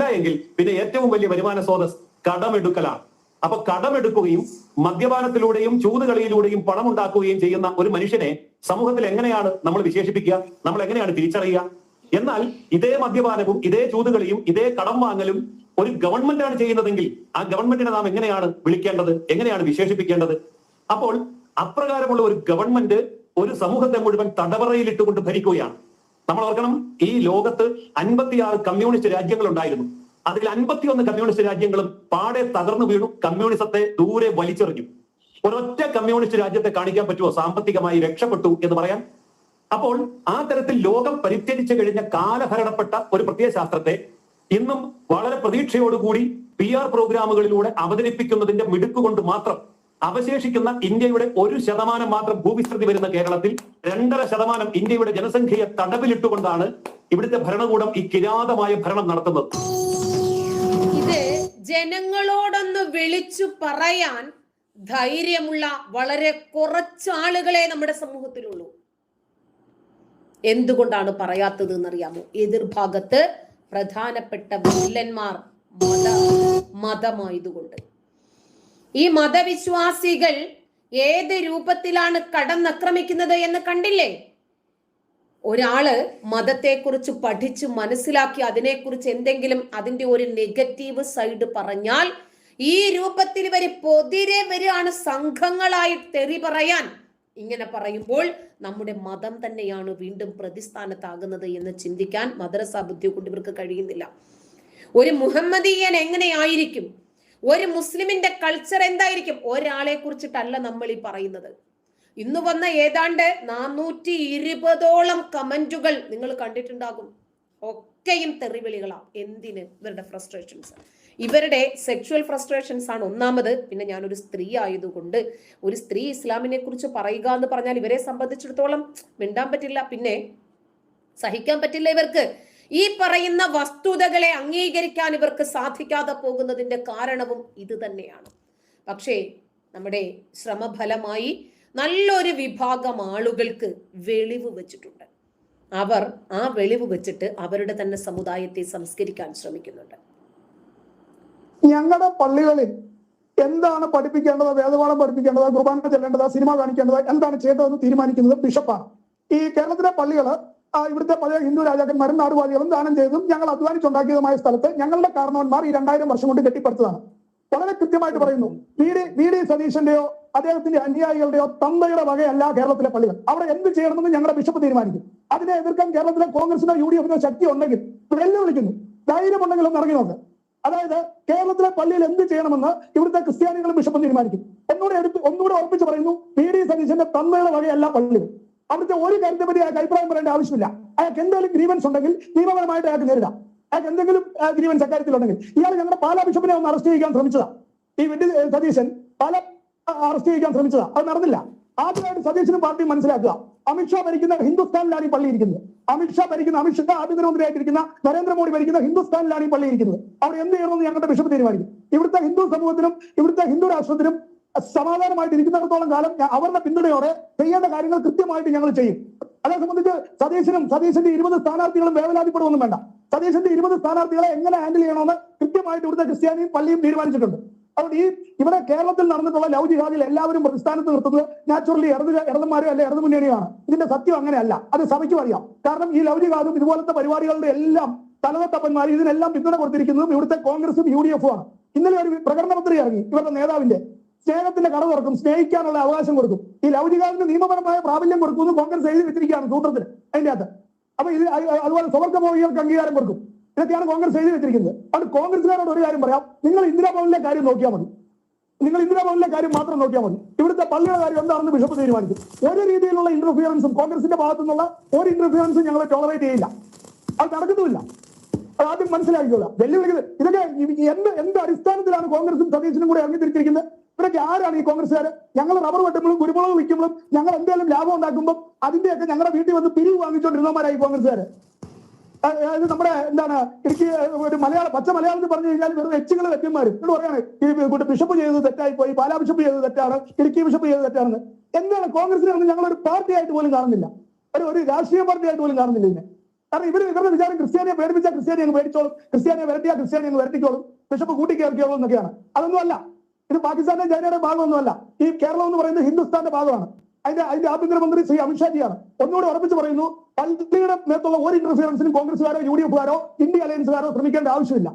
അല്ല എങ്കിൽ പിന്നെ ഏറ്റവും വലിയ വരുമാന സ്രോതസ് കടമെടുക്കലാണ്. അപ്പൊ കടമെടുക്കുകയും മദ്യപാനത്തിലൂടെയും ചൂതുകളിയിലൂടെയും പണം ഉണ്ടാക്കുകയും ചെയ്യുന്ന ഒരു മനുഷ്യനെ സമൂഹത്തിൽ എങ്ങനെയാണ് നമ്മൾ വിശേഷിപ്പിക്കുക? നമ്മൾ എങ്ങനെയാണ് തിരിച്ചറിയുക? എന്നാൽ ഇതേ മദ്യപാനവും ഇതേ ചൂതുകളിയും ഇതേ കടം വാങ്ങലും ഒരു ഗവൺമെന്റാണ് ചെയ്യുന്നതെങ്കിൽ ആ ഗവൺമെന്റിനെ നാം എങ്ങനെയാണ് വിളിക്കേണ്ടത്? എങ്ങനെയാണ് വിശേഷിപ്പിക്കേണ്ടത്? അപ്പോൾ അപ്രകാരമുള്ള ഒരു ഗവൺമെന്റ് ഒരു സമൂഹത്തെ മുഴുവൻ തടവറയിലിട്ടുകൊണ്ട് ഭരിക്കുകയാണ്. നമ്മൾ ഓർക്കണം ഈ ലോകത്ത് അൻപത്തിയാറ് കമ്മ്യൂണിസ്റ്റ് രാജ്യങ്ങൾ ഉണ്ടായിരുന്നു. അതിൽ അൻപത്തിയൊന്ന് കമ്മ്യൂണിസ്റ്റ് രാജ്യങ്ങളും പാടെ തകർന്നു വീണു. കമ്മ്യൂണിസത്തെ ദൂരെ വലിച്ചെറിഞ്ഞു. ഒരൊറ്റ കമ്മ്യൂണിസ്റ്റ് രാജ്യത്തെ കാണിക്കാൻ പറ്റുമോ? സാമ്പത്തികമായി രക്ഷപ്പെട്ടു എന്ന് പറയാൻ. അപ്പോൾ ആ തരത്തിൽ ലോകം പരിത്യജിച്ചു കഴിഞ്ഞ കാലഭരണപ്പെട്ട ഒരു പ്രത്യയ ശാസ്ത്രത്തെ ഇന്നും വളരെ പ്രതീക്ഷയോടുകൂടി പി ആർ പ്രോഗ്രാമുകളിലൂടെ അവതരിപ്പിക്കുന്നതിന്റെ മിടുക്കുകൊണ്ട് മാത്രം അവശേഷിക്കുന്ന ഇന്ത്യയുടെ ഒരു ശതമാനം മാത്രം ഭൂവിസ്തൃതി വരുന്ന കേരളത്തിൽ രണ്ടര ശതമാനം ഇന്ത്യയുടെ ജനസംഖ്യയെ തടവിലിട്ടുകൊണ്ടാണ് ഇവിടുത്തെ ഭരണകൂടം ഈ കിരാതമായ ഭരണം നടത്തുന്നത്. ഇത് ജനങ്ങളോടൊന്ന് വിളിച്ചു പറയാൻ ധൈര്യമുള്ള വളരെ കുറച്ച് ആളുകളെ നമ്മുടെ സമൂഹത്തിലുള്ളൂ. എന്തുകൊണ്ടാണ് പറയാത്തത് എന്നറിയാമോ? എതിർഭാഗത്ത് പ്രധാനപ്പെട്ട വില്ലന്മാർ മത മതമായതുകൊണ്ട്. ഈ മതവിശ്വാസികൾ ഏത് രൂപത്തിലാണ് കടന്നാക്രമിക്കുന്നത് എന്ന് കണ്ടില്ലേ? ഒരാൾ മതത്തെക്കുറിച്ച് പഠിച്ച് മനസ്സിലാക്കി അതിനെക്കുറിച്ച് എന്തെങ്കിലും അതിന്റെ ഒരു നെഗറ്റീവ് സൈഡ് പറഞ്ഞാൽ ഈ രൂപത്തിൽ വരെ പൊതിരെ വരികയാണ്. സംഘങ്ങളായി തെറി പറയാൻ. ഇങ്ങനെ പറയുമ്പോൾ നമ്മുടെ മതം തന്നെയാണ് വീണ്ടും പ്രതിസ്ഥാനത്താകുന്നത് എന്ന് ചിന്തിക്കാൻ മദ്രസ ബുദ്ധി കൊണ്ട് ഇവർക്ക് കഴിയുന്നില്ല. ഒരു മുഹമ്മദീയൻ എങ്ങനെയായിരിക്കും? ഒരു മുസ്ലിമിന്റെ കൾച്ചർ എന്തായിരിക്കും? ഒരാളെ കുറിച്ചിട്ടല്ല നമ്മൾ ഈ പറയുന്നത്. ഇന്ന് വന്ന ഏതാണ്ട് നാനൂറ്റി ഇരുപതോളം കമന്റുകൾ നിങ്ങൾ കണ്ടിട്ടുണ്ടാകും. ഒക്കെയും തെറിവിളികളാണ് എന്തിന്? ഇവരുടെ ഫ്രസ്ട്രേഷൻസ് ഇവരുടെ സെക്ഷുവൽ ഫ്രസ്ട്രേഷൻസ് ആണ് ഒന്നാമത്. പിന്നെ ഞാനൊരു സ്ത്രീ ആയതുകൊണ്ട് ഒരു സ്ത്രീ ഇസ്ലാമിനെ കുറിച്ച് പറയുക എന്ന് പറഞ്ഞാൽ ഇവരെ സംബന്ധിച്ചിടത്തോളം മിണ്ടാൻ പറ്റില്ല. പിന്നെ സഹിക്കാൻ പറ്റില്ല ഇവർക്ക്. ഈ പറയുന്ന വസ്തുതകളെ അംഗീകരിക്കാൻ ഇവർക്ക് സാധിക്കാതെ പോകുന്നതിന്റെ കാരണവും ഇത് തന്നെയാണ്. പക്ഷേ നമ്മുടെ ശ്രമഫലമായി നല്ലൊരു വിഭാഗം ആളുകൾക്ക് വെളിവ് വെച്ചിട്ടുണ്ട്. അവർ ആ വെളിവ് വെച്ചിട്ട് അവരുടെ തന്നെ സമുദായത്തെ സംസ്കരിക്കാൻ ശ്രമിക്കുന്നുണ്ട്. ഞങ്ങളുടെ പള്ളികളിൽ എന്താണ് പഠിപ്പിക്കേണ്ടത് വേദപാഠം പഠിപ്പിക്കേണ്ടത് കുർബാന ചെല്ലേണ്ടത് സിനിമ കാണിക്കേണ്ടത് എന്താണ് ചെയ്യേണ്ടതെന്ന് തീരുമാനിക്കുന്നത് ബിഷപ്പാണ്. ഈ കേരളത്തിലെ പള്ളികൾ ഇവിടുത്തെ പല ഹിന്ദു രാജാക്കന്മാരും നാടുവാദികളും ദാനം ചെയ്തതും ഞങ്ങൾ അധ്വാനിച്ചുണ്ടാക്കിയതുമായ സ്ഥലത്ത് ഞങ്ങളുടെ കാരണവന്മാർ ഈ രണ്ടായിരം വർഷം കൊണ്ട് കെട്ടിപ്പടുത്തതാണ്. വളരെ കൃത്യമായിട്ട് പറയുന്നു. വി ഡി വി ഡി സതീശന്റെയോ അദ്ദേഹത്തിന്റെ അനുയായികളുടെയോ തന്തയുടെ വകയല്ല കേരളത്തിലെ പള്ളികൾ. അവിടെ എന്ത് ചെയ്യണമെന്ന് ഞങ്ങളുടെ ബിഷപ്പ് തീരുമാനിക്കും. അതിനെ എതിർക്കാൻ കേരളത്തിലെ കോൺഗ്രസിനോ യു ഡി എഫിനോ ശക്തി ഉണ്ടെങ്കിൽ വെല്ലുവിളിക്കുന്നു. ധൈര്യമുണ്ടെങ്കിൽ ഒന്ന് ഇറങ്ങി നോക്ക്. അതായത് കേരളത്തിലെ പള്ളിയിൽ എന്ത് ചെയ്യണമെന്ന് ഇവിടുത്തെ ക്രിസ്ത്യാനികളും ബിഷപ്പും തീരുമാനിക്കും. ഒന്നുകൂടെ എടുത്ത് ഒന്നുകൂടെ ഉറപ്പിച്ച് പറയുന്നു വി ഡി സതീശന്റെ തന്തയുടെ വകയല്ല പള്ളികൾ. അവിടുത്തെ ഒരു കാര്യത്തെ പറ്റി അയാൾക്ക് അഭിപ്രായം പറയേണ്ട ആവശ്യമില്ല. അയാൾക്ക് എന്തെങ്കിലും ഗ്രീവൻസ് ഉണ്ടെങ്കിൽ നിയമപരമായിട്ട് അയാൾക്ക് നേരിടാം. അയാൾക്ക് എന്തെങ്കിലും ഗ്രീവൻസ് അക്കാര്യത്തിലുണ്ടെങ്കിൽ ഇയാൾ ഞങ്ങളുടെ പാലാ ബിഷപ്പിനെ ഒന്ന് അറസ്റ്റ് ചെയ്യാൻ ശ്രമിച്ചതാ. ഈ വെഡി സതീശൻ പല അറസ്റ്റ് ചെയ്യാൻ ശ്രമിച്ചതാ. അത് നടന്നില്ല. ആദ്യമായിട്ട് സതീശനും പാർട്ടി മനസ്സിലാക്കുക. അമിത്ഷാ ഭരിക്കുന്ന ഹിന്ദുസ്ഥാനിലാണ് ഈ പള്ളി ഇരിക്കുന്നത്. അമിത്ഷാ ഭരിക്കുന്ന അമിത്ഷാ ആഭ്യന്തരമന്ത്രിയായിട്ടിരിക്കുന്ന നരേന്ദ്രമോദി ഭരിക്കുന്ന ഹിന്ദുസ്ഥാനിലാണ് ഈ പള്ളി ഇരിക്കുന്നത്. അവർ എന്ത് ചെയ്യണമെന്ന് ഞങ്ങളുടെ ബിഷപ്പ് തീരുമാനിക്കും. ഇവിടുത്തെ ഹിന്ദു സമൂഹത്തിനും ഇവിടുത്തെ ഹിന്ദു രാഷ്ട്രത്തിനും സമാധാനമായിട്ട് ഇരിക്കുന്നിടത്തോളം കാലം അവരുടെ പിന്തുണയോടെ ചെയ്യേണ്ട കാര്യങ്ങൾ കൃത്യമായിട്ട് ഞങ്ങൾ ചെയ്യും. അതേ സംബന്ധിച്ച് സതീശനും സതീശന്റെ ഇരുപത് സ്ഥാനാർത്ഥികളും വേവലാതിപ്പെടുവൊന്നും വേണ്ട. സതീശന്റെ ഇരുപത് സ്ഥാനാർത്ഥികളെ എങ്ങനെ ഹാൻഡിൽ ചെയ്യണമെന്ന് കൃത്യമായിട്ട് ഇവിടുത്തെ ക്രിസ്ത്യാനിയും പള്ളിയും തീരുമാനിച്ചിട്ടുണ്ട്. അതുകൊണ്ട് ഈ ഇവിടെ കേരളത്തിൽ നടന്നിട്ടുള്ള ലവ് ജിഹാദിൽ എല്ലാവരും പ്രതിസ്ഥാനത്ത് നിർത്തുന്നത് നാച്ചുറലി ഇടത് ഇടതുമാരോ അല്ലെ ഇടതു മുന്നണിയാണ് ഇതിന്റെ സത്യം അങ്ങനെയല്ല. അത് സഭയ്ക്കും അറിയാം. കാരണം ഈ ലവ് ജിഹാദും ഇതുപോലത്തെ പരിപാടികളുടെ എല്ലാം തലവത്തപ്പന്മാർ ഇതിനെല്ലാം പിന്തുണ കൊടുത്തിരിക്കുന്നതും ഇവിടുത്തെ കോൺഗ്രസും യു ഡി എഫും ആണ്. ഇന്നലെ ഒരു പ്രകടന പത്രിക ഇറങ്ങി ഇവരുടെ നേതാവിന്റെ. സ്നേഹത്തിന്റെ കട തുറക്കും സ്നേഹിക്കാനുള്ള അവകാശം കൊടുക്കും. ഈ ലൗകികാവിന്റെ നിയമപരമായ പ്രാബല്യം കൊടുക്കുമെന്ന് കോൺഗ്രസ് എഴുതി വെച്ചിരിക്കുകയാണ് സൂത്രത്തിൽ അതിന്റെ അകത്ത്. അപ്പൊ ഇത് അതുപോലെ സ്വർഗഭോഗികൾക്ക് അംഗീകാരം കൊടുക്കും. ഇതൊക്കെയാണ് കോൺഗ്രസ് എഴുതി വെച്ചിരിക്കുന്നത്. അത് കോൺഗ്രസുകാരോട് ഒരു കാര്യം പറയാം നിങ്ങൾ ഇന്ദിരാഭവനിലെ കാര്യം നോക്കിയാൽ മതി. നിങ്ങൾ ഇന്ദിരാഭവനിലെ കാര്യം മാത്രം നോക്കിയാൽ മതി. ഇവിടുത്തെ പള്ളിയുടെ കാര്യം എന്താണെന്ന് ബിഷപ്പ് തീരുമാനിക്കും. ഒരു രീതിയിലുള്ള ഇന്റർഫിയറൻസും കോൺഗ്രസിന്റെ ഭാഗത്തു നിന്നുള്ള ഒരു ഇന്റർഫിയറൻസും ഞങ്ങൾ ടോളറേറ്റ് ചെയ്യില്ല. അത് നടക്കുന്നുമില്ല അത് ആദ്യം മനസ്സിലാക്കിക്കുക വെല്ലുവിളിക്കുന്നത് ഇതൊക്കെ എന്ത് എന്ത് അടിസ്ഥാനത്തിലാണ് കോൺഗ്രസും സതീശനും കൂടെ ഇറങ്ങി തിരിച്ചിരിക്കുന്നത് ഇവരൊക്കെ ആരാണ് ഈ കോൺഗ്രസ്സുകാർ ഞങ്ങൾ റബ്ബർ വെട്ടുമ്പോഴും കുരുമുളക് വിൽക്കുമ്പോഴും ഞങ്ങൾ എന്തെങ്കിലും ലാഭം ഉണ്ടാക്കുമ്പോൾ അതിന്റെയൊക്കെ ഞങ്ങളുടെ വീട്ടിൽ വന്ന് പിരിവ് വാങ്ങിച്ചുകൊണ്ടിരുന്നവന്മാരായി കോൺഗ്രസ്സുകാർ അതായത് നമ്മുടെ എന്താണ് എനിക്ക് ഒരു മലയാളം പച്ച മലയാളത്തിൽ പറഞ്ഞു കഴിഞ്ഞാൽ വെറും എച്ചുകൾ തെറ്റന്മാരും എന്നോട് പറയാണ് ഈ ബിഷപ്പ് ചെയ്തത് തെറ്റായി പോയി പാലാ ബിഷപ്പ് ചെയ്തത് തെറ്റാണ് ഇടുക്കി ബിഷപ്പ് ചെയ്തത് തെറ്റാണ് എന്താണ് കോൺഗ്രസിനെ ഞങ്ങൾ ഒരു പാർട്ടി ആയിട്ട് പോലും കാണുന്നില്ല. ഒരു ഒരു രാഷ്ട്രീയ പാർട്ടി ആയിട്ട് പോലും കാണുന്നില്ല ഇതിനെ. കാരണം ഇവർ ഇവരുടെ വിചാരം ക്രിസ്ത്യാനിയെ പേടിപ്പിച്ചാൽ ക്രിസ്ത്യാനി അങ്ങ് പേടിച്ചോളും ക്രിസ്ത്യാനിയെ വരട്ടിയാൽ ക്രിസ്ത്യാനി അങ്ങ് വരട്ടിക്കോളും ബിഷപ്പ് കൂട്ടിക്കേർക്കിയോളും എന്നൊക്കെയാണ്. അതൊന്നും അല്ല. ഇത് പാകിസ്ഥാന്റെ ചൈനയുടെ ഭാഗമൊന്നുമല്ല. ഈ കേരളം എന്ന് പറയുന്നത് ഹിന്ദുസ്ഥാന്റെ ഭാഗമാണ്. അതിന്റെ അതിന്റെ ആഭ്യന്തരമന്ത്രി ശ്രീ അമിത്ഷാജിയാണ് ഒന്നുകൂടി ഉറപ്പിച്ച് പറയുന്നു പള്ളിയുടെ നേരത്തുള്ള ഒരു ഇന്റർഫിയറൻസിനും കോൺഗ്രസുകാരോ യു ഡി എഫുകാരോ ഇന്ത്യ അലയൻസുകാരോ ശ്രമിക്കേണ്ട ആവശ്യമില്ല.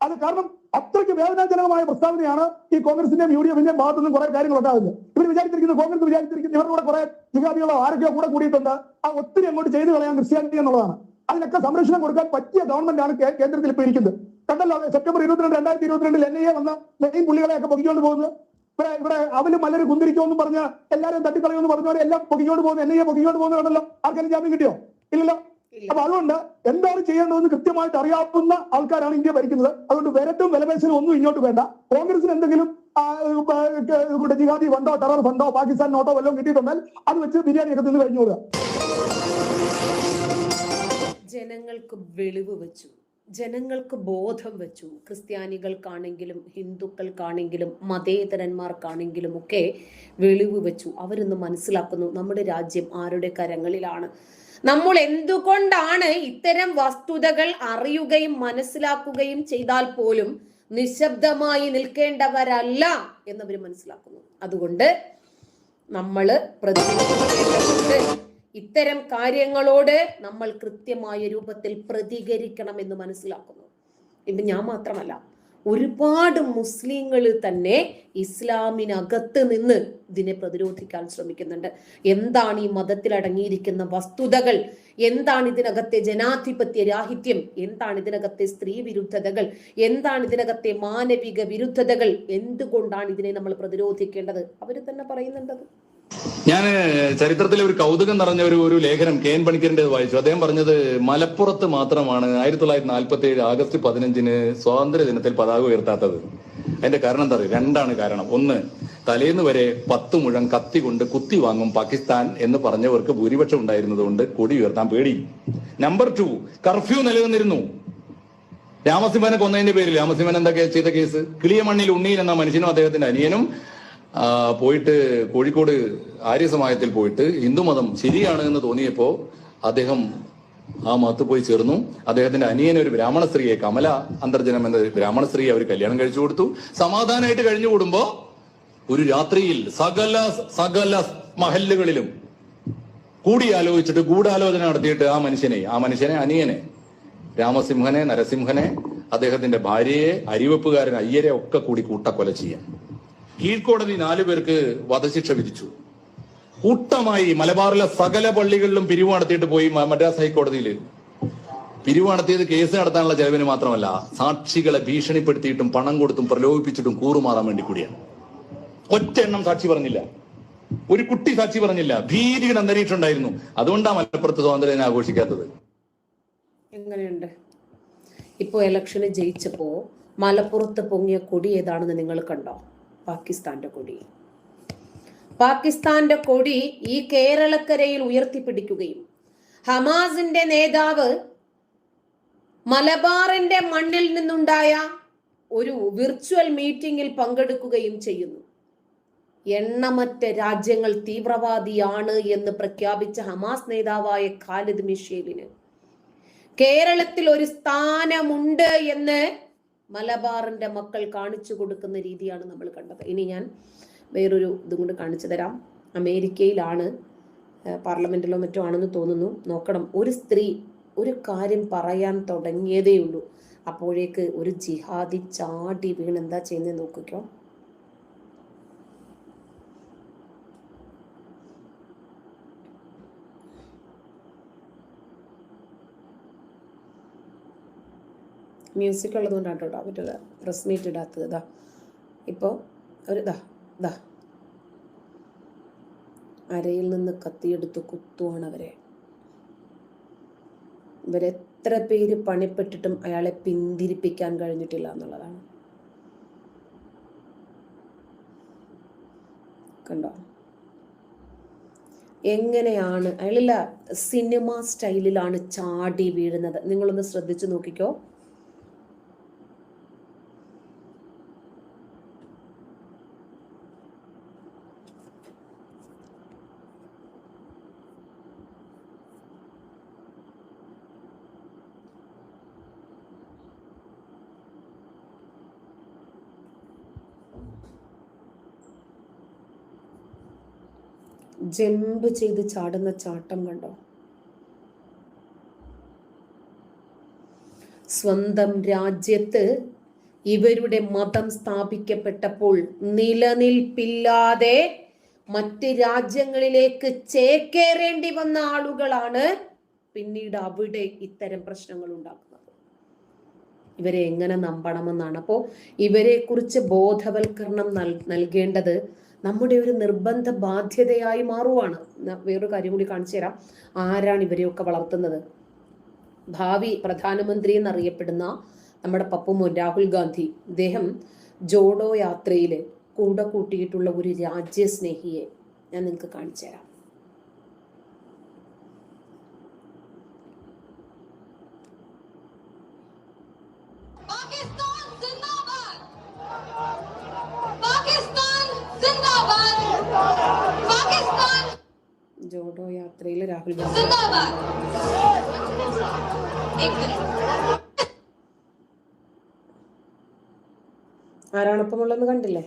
അത് കാരണം അത്രയ്ക്ക് വേദനാജനകമായ പ്രസ്താവനയാണ് ഈ കോൺഗ്രസിന്റെയും യു ഡി എഫിന്റെയും ഭാഗത്തു നിന്നും കുറെ കാര്യങ്ങൾ ഉണ്ടാകുന്നത് ഇവർ വിചാരിച്ചിരിക്കുന്നു കോൺഗ്രസ് വിചാരിച്ചിരിക്കുന്നു ഇവരുടെ കൂടെ കുറെ ജിഹാദികളോ ആരൊക്കെയോ കൂടെ കൂടിയിട്ടുണ്ട്. ആ ഒത്തിരി അങ്ങോട്ട് ചെയ്തു കളയാൻ ക്രിസ്ത്യാനിറ്റി എന്നുള്ളതാണ്. അതിനൊക്കെ സംരക്ഷണം കൊടുക്കാൻ പറ്റിയ ഗവൺമെന്റാണ് കേന്ദ്രത്തിൽ ഇപ്പൊ ഇരിക്കുന്നത്. കണ്ടല്ലോ സെപ്റ്റംബർ ഇരുപത്തിരണ്ട് രണ്ടായിരത്തി ഇരുപത്തിരണ്ടിൽ എൻ ഐ എ വന്ന മെയിൻ പുള്ളികളെയൊക്കെ പൊക്കിക്കൊണ്ട് പോകുന്നത്. ഇവിടെ ഇവിടെ അവലും മലര് കുന്തിരിക്കുമെന്ന് പറഞ്ഞ എല്ലാവരും തട്ടിക്കളയുമെന്ന് പറഞ്ഞവരെ എല്ലാം പൊക്കിക്കൊണ്ട് പോകുന്നു എൻ ഐ എ പൊക്കിക്കൊണ്ട് പോകുന്നത് കണ്ടല്ലോ. ആർക്കെങ്കിലും ജാമ്യം കിട്ടിയോ? ഇല്ലല്ലോ. ഇല്ല. അപ്പൊ അതുകൊണ്ട് എന്താണ് ചെയ്യേണ്ടതെന്ന് കൃത്യമായിട്ട് അറിയാവുന്ന ആൾക്കാരാണ് ഇന്ത്യ ഭരിക്കുന്നത്. അതുകൊണ്ട് വിരട്ടും വിലപേശലും ഒന്നും ഇങ്ങോട്ട് വേണ്ട. കോൺഗ്രസിന് എന്തെങ്കിലും ജിഹാദി ഫണ്ടോ ടെറർ ഫണ്ടോ പാകിസ്ഥാൻ നോട്ടോ വല്ലതും കിട്ടിയിട്ടുണ്ടെങ്കിൽ അത് വെച്ച് ബിരിയാണി ഒക്കെ തിന്ന് കൊടുക്കുക ജനങ്ങൾക്ക് വെളിവ് വെച്ചു. ജനങ്ങൾക്ക് ബോധം വെച്ചു. ക്രിസ്ത്യാനികൾക്കാണെങ്കിലും ഹിന്ദുക്കൾക്കാണെങ്കിലും മതേതരന്മാർക്കാണെങ്കിലും ഒക്കെ വെളിവ് വെച്ചു. അവരിന്ന് മനസ്സിലാക്കുന്നു നമ്മുടെ രാജ്യം ആരുടെ കരങ്ങളിലാണ്. നമ്മൾ എന്തുകൊണ്ടാണ് ഇത്തരം വസ്തുതകൾ അറിയുകയും മനസ്സിലാക്കുകയും ചെയ്താൽ പോലും നിശബ്ദമായി നിൽക്കേണ്ടവരല്ല എന്നവർ മനസ്സിലാക്കുന്നു. അതുകൊണ്ട് നമ്മൾ പ്രതികരിക്കേണ്ടതുണ്ട് ഇത്തരം കാര്യങ്ങളോട് നമ്മൾ കൃത്യമായ രൂപത്തിൽ പ്രതികരിക്കണം എന്ന് മനസ്സിലാക്കുന്നു. ഇത് ഞാൻ മാത്രമല്ല ഒരുപാട് മുസ്ലിങ്ങൾ തന്നെ ഇസ്ലാമിനകത്ത് നിന്ന് ഇതിനെ പ്രതിരോധിക്കാൻ ശ്രമിക്കുന്നുണ്ട്. എന്താണ് ഈ മതത്തിൽ അടങ്ങിയിരിക്കുന്ന വസ്തുതകൾ? എന്താണ് ഇതിനകത്തെ ജനാധിപത്യ രാഹിത്യം? എന്താണ് ഇതിനകത്തെ സ്ത്രീ വിരുദ്ധതകൾ? എന്താണ് ഇതിനകത്തെ മാനവിക വിരുദ്ധതകൾ? എന്തുകൊണ്ടാണ് ഇതിനെ നമ്മൾ പ്രതിരോധിക്കേണ്ടത്? അവർ തന്നെ പറയുന്നുണ്ടത്. ഞാൻ ചരിത്രത്തിലെ ഒരു കൗതുകം നിറഞ്ഞ ഒരു ഒരു ലേഖനം കെ എൻ പണിക്കറിന്റെ വായിച്ചു. അദ്ദേഹം പറഞ്ഞത് മലപ്പുറത്ത് മാത്രമാണ് ആയിരത്തി തൊള്ളായിരത്തി നാൽപ്പത്തി ഏഴ് ആഗസ്റ്റ് പതിനഞ്ചിന് സ്വാതന്ത്ര്യ ദിനത്തിൽ പതാക ഉയർത്താത്തത്. അതിന്റെ കാരണം എന്താ പറയുക രണ്ടാണ് കാരണം. ഒന്ന് തലേന്ന് വരെ പത്ത് മുഴം കത്തി കൊണ്ട് കുത്തി വാങ്ങും പാകിസ്ഥാൻ എന്ന് പറഞ്ഞവർക്ക് ഭൂരിപക്ഷം ഉണ്ടായിരുന്നതുകൊണ്ട് കൊടി ഉയർത്താൻ പേടി. നമ്പർ ടു കർഫ്യൂ നിലനിന്നിരുന്നു. രാമസിംഹനെ കൊന്നതിന്റെ പേരിൽ. രാമസിംഹൻ എന്താ ചെയ്ത കേസ്? കിളിയമണ്ണിൽ ഉണ്ണിയിൽ എന്ന മനുഷ്യനും അദ്ദേഹത്തിന്റെ അനിയനും പോയിട്ട് കോഴിക്കോട് ആര്യസമാജത്തിൽ പോയിട്ട് ഹിന്ദുമതം ശരിയാണ് എന്ന് തോന്നിയപ്പോ അദ്ദേഹം ആ മതത്ത് പോയി ചേർന്നു. അദ്ദേഹത്തിന്റെ അനിയൻ ഒരു ബ്രാഹ്മണ സ്ത്രീയെ കമല അന്തർജനം എന്ന ബ്രാഹ്മണ സ്ത്രീയെ അവർ കല്യാണം കഴിച്ചു കൊടുത്തു. സമാധാനമായിട്ട് കഴിഞ്ഞു കൂടുമ്പോ ഒരു രാത്രിയിൽ സകല സകല മഹല്ലുകളിലും കൂടിയാലോചിച്ചിട്ട് ഗൂഢാലോചന നടത്തിയിട്ട് ആ മനുഷ്യനെ ആ മനുഷ്യനെ അനിയനെ രാമസിംഹനെ നരസിംഹനെ അദ്ദേഹത്തിന്റെ ഭാര്യയെ അരിവെപ്പുകാരൻ അയ്യരെ ഒക്കെ കൂടി കൂട്ടക്കൊല ചെയ്യാൻ. കീഴ്ക്കോടതി നാലു പേർക്ക് വധശിക്ഷ വിധിച്ചു. കൂട്ടമായി മലബാറിലെ സകല പള്ളികളിലും പിരിവ് നടത്തിയിട്ട് പോയി മദ്രാസ് ഹൈക്കോടതിയിൽ പിരിവ് നടത്തിയത് കേസ് നടത്താനുള്ള ചെലവിന് മാത്രമല്ല സാക്ഷികളെ ഭീഷണിപ്പെടുത്തിയിട്ടും പണം കൊടുത്തും പ്രലോഭിപ്പിച്ചിട്ടും കൂറുമാറാൻ വേണ്ടി കൂടിയാണ്. ഒറ്റ എണ്ണം സാക്ഷി പറഞ്ഞില്ല. ഒരു കുട്ടി സാക്ഷി പറഞ്ഞില്ല. ഭീതിയുടെ അന്തരീക്ഷം ഉണ്ടായിരുന്നു. അതുകൊണ്ടാണ് മലപ്പുറത്ത് സ്വാതന്ത്ര്യം ആഘോഷിക്കാത്തത്. എങ്ങനെയുണ്ട്? ഇപ്പോ ഇലക്ഷന് ജയിച്ചപ്പോൾ മലപ്പുറത്ത് പൊങ്ങിയ കൊടി ഏതാണെന്ന് നിങ്ങൾ കണ്ടോ? പാകിസ്ഥാന്റെ കൊടി. പാകിസ്ഥാന്റെ കൊടി ഈ കേരളക്കരയിൽ ഉയർത്തിപ്പിടിക്കുകയും ഹമാസിന്റെ നേതാവ് മലബാറിന്റെ മണ്ണിൽ നിന്നുണ്ടായ ഒരു വിർച്വൽ മീറ്റിംഗിൽ പങ്കെടുക്കുകയും ചെയ്യുന്നു. എണ്ണമറ്റ രാജ്യങ്ങൾ തീവ്രവാദിയാണ് എന്ന് പ്രഖ്യാപിച്ച ഹമാസ് നേതാവായ ഖാലിദ് മിഷേലിന് കേരളത്തിൽ ഒരു സ്ഥാനമുണ്ട് എന്ന് മലബാറിന്റെ മക്കൾ കാണിച്ചു കൊടുക്കുന്ന രീതിയാണ് നമ്മൾ കണ്ടത്. ഇനി ഞാൻ വേറൊരു ഇതും കൂടി കാണിച്ചു തരാം. അമേരിക്കയിലാണ് പാർലമെന്റിലോ മറ്റോ ആണെന്ന് തോന്നുന്നു. നോക്കണം ഒരു സ്ത്രീ ഒരു കാര്യം പറയാൻ തുടങ്ങിയതേ ഉള്ളൂ. അപ്പോഴേക്ക് ഒരു ജിഹാദി ചാടി വീണ് എന്താ ചെയ്യുന്നത് നോക്കിക്കോ. മ്യൂസിക് ഉള്ളതുകൊണ്ടാണ് കേട്ടോ അവരുടെ പ്രസ് മീറ്റ് ഇടാത്തത്. ഇതാ ഇപ്പോൾ ഒരു ഇതാ ഇതാ അരയിൽ നിന്ന് കത്തിയെടുത്ത് കുത്തുവാണ് അവരെ. ഇവരെത്ര പേര് പണിപ്പെട്ടിട്ടും അയാളെ പിന്തിരിപ്പിക്കാൻ കഴിഞ്ഞിട്ടില്ല എന്നുള്ളതാണ്. കണ്ടോ? എങ്ങനെയാണ് അയാളില്ല സിനിമ സ്റ്റൈലിലാണ് ചാടി വീഴുന്നത്. നിങ്ങളൊന്ന് ശ്രദ്ധിച്ചു നോക്കിക്കോ. ജമ്പ് ചെയ്ത് ചാടുന്ന ചാട്ടം കണ്ടോ? സ്വന്തം രാജ്യത്ത് ഇവരുടെ മതം സ്ഥാപിക്കപ്പെട്ടപ്പോൾ നിലനിൽപ്പില്ലാതെ മറ്റ് രാജ്യങ്ങളിലേക്ക് ചേക്കേറേണ്ടി വന്ന ആളുകളാണ് പിന്നീട് അവിടെ ഇത്തരം പ്രശ്നങ്ങൾ ഉണ്ടാക്കുന്നത്. ഇവരെ എങ്ങനെ നമ്പണമെന്നാണ്. അപ്പോൾ ഇവരെ കുറിച്ച് ബോധവൽക്കരണം നൽ- നൽകേണ്ടത് നമ്മുടെ ഒരു നിർബന്ധ ബാധ്യതയായി മാറുവാണ്. വേറൊരു കാര്യം കൂടി കാണിച്ചു തരാം. ആരാണ് ഇവരെയൊക്കെ വളർത്തുന്നത്? ഭാവി പ്രധാനമന്ത്രി എന്നറിയപ്പെടുന്ന നമ്മുടെ പപ്പുമോൻ രാഹുൽ ഗാന്ധി. ഇദ്ദേഹം ജോഡോ യാത്രയിൽ കൂടെ കൂട്ടിയിട്ടുള്ള ഒരു രാജ്യസ്നേഹിയെ ഞാൻ നിങ്ങൾക്ക് കാണിച്ചു തരാം. യാത്രയിൽ രാഹുൽ ഗാന്ധി. ആരാണൊപ്പമുള്ളതെന്ന് കണ്ടില്ലേ?